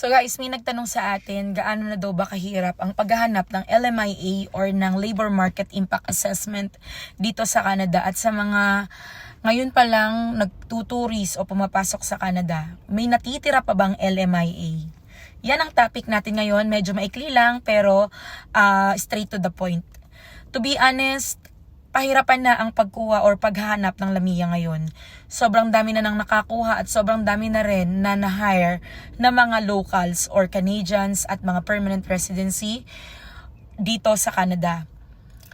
So guys, may nagtanong sa atin, gaano na daw ba kahirap ang paghahanap ng LMIA or ng Labor Market Impact Assessment dito sa Canada at sa mga ngayon pa lang nagtuturis o pumapasok sa Canada, may natitira pa bang LMIA? Yan ang topic natin ngayon, medyo maikli lang pero ah, straight to the point. To be honest, pahirapan na ang pagkuha or paghahanap ng lamiya ngayon. Sobrang dami na nang nakakuha at sobrang dami na rin na na-hire na mga locals or Canadians at mga permanent residency dito sa Canada.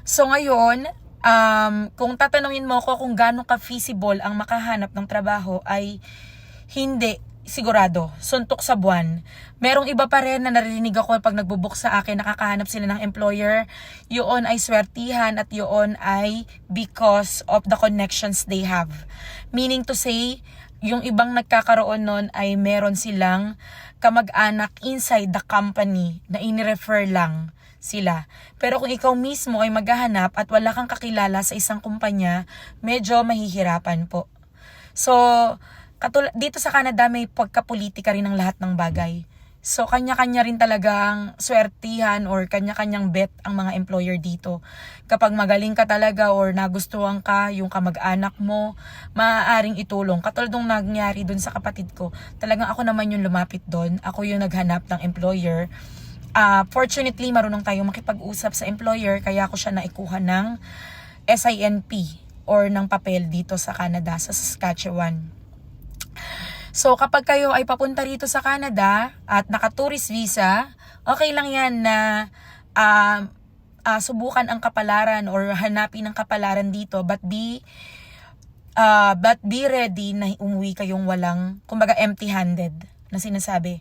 So ngayon, um, kung tatanungin mo ako kung gaano ka-feasible ang makahanap ng trabaho ay hindi sigurado, suntok sa buwan. Merong iba pa rin na narinig ako pag nagbubook sa akin, nakakahanap sila ng employer. Yun ay swertihan at yun ay because of the connections they have. Meaning to say, yung ibang nagkakaroon nun ay meron silang kamag-anak inside the company na inirefer lang sila. Pero kung ikaw mismo ay maghahanap at wala kang kakilala sa isang kumpanya, medyo mahihirapan po. So, katul- dito sa Canada may pagkapolitika rin ng lahat ng bagay. So, kanya-kanya rin talagang swertihan or kanya-kanyang bet ang mga employer dito. Kapag magaling ka talaga or nagustuhan ka, yung kamag-anak mo, maaaring itulong. Katulad nung nangyari dun sa kapatid ko, talagang ako naman yung lumapit doon. Ako yung naghanap ng employer. Ah, fortunately, marunong tayo makipag-usap sa employer, kaya ako siya naikuha ng SINP or ng papel dito sa Canada, sa Saskatchewan. So kapag kayo ay papunta rito sa Canada at naka-tourist visa, okay lang yan na ah, ah, subukan ang kapalaran or hanapin ang kapalaran dito but be ah, but be ready na umuwi kayong walang, kumbaga empty-handed na sinasabi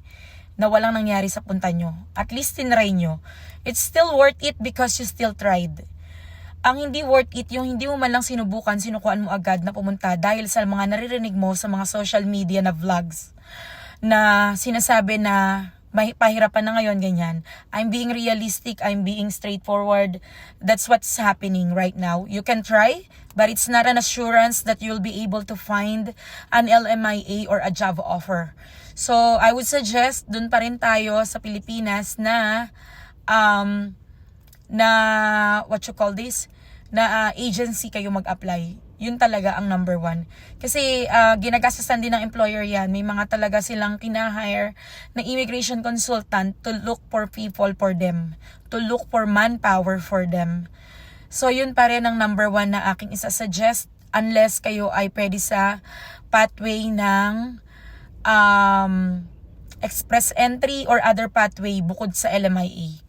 na walang nangyari sa punta nyo. At least tinry nyo. It's still worth it because you still tried ang hindi worth it, yung hindi mo man lang sinubukan, sinukuan mo agad na pumunta dahil sa mga naririnig mo sa mga social media na vlogs na sinasabi na may pahirapan na ngayon, ganyan. I'm being realistic, I'm being straightforward. That's what's happening right now. You can try, but it's not an assurance that you'll be able to find an LMIA or a job offer. So, I would suggest, dun pa rin tayo sa Pilipinas na um, na what you call this na ah, agency kayo mag-apply yun talaga ang number one. Kasi ah, ginagastasan din ng employer yan. May mga talaga silang kinahire na immigration consultant to look for people for them. To look for manpower for them. So yun pa rin ang number one na aking isa-suggest unless kayo ay pwede sa pathway ng um, express entry or other pathway bukod sa LMIA.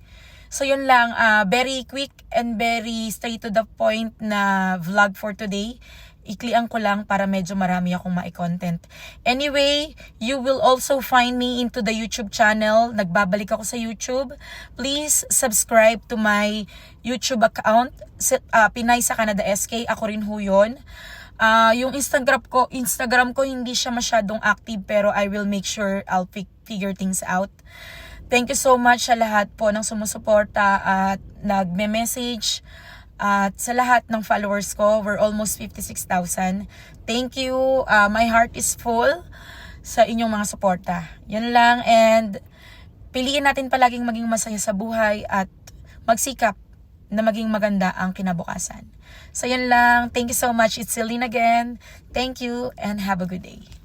So yun lang, ah, very quick and very straight to the point na vlog for today. Iklian ko lang para medyo marami akong ma-content. Anyway, you will also find me into the YouTube channel. Nagbabalik ako sa YouTube. Please subscribe to my YouTube account, ah, Pinay sa Canada SK. Ako rin ho yun. Ah, yung Instagram ko, Instagram ko hindi siya masyadong active pero I will make sure I'll fi- figure things out. Thank you so much sa lahat po ng sumusuporta at nagme-message at sa lahat ng followers ko. We're almost 56,000. Thank you. Uh, my heart is full sa inyong mga suporta. Yun lang and piliin natin palaging maging masaya sa buhay at magsikap na maging maganda ang kinabukasan. So yun lang. Thank you so much. It's Celine again. Thank you and have a good day.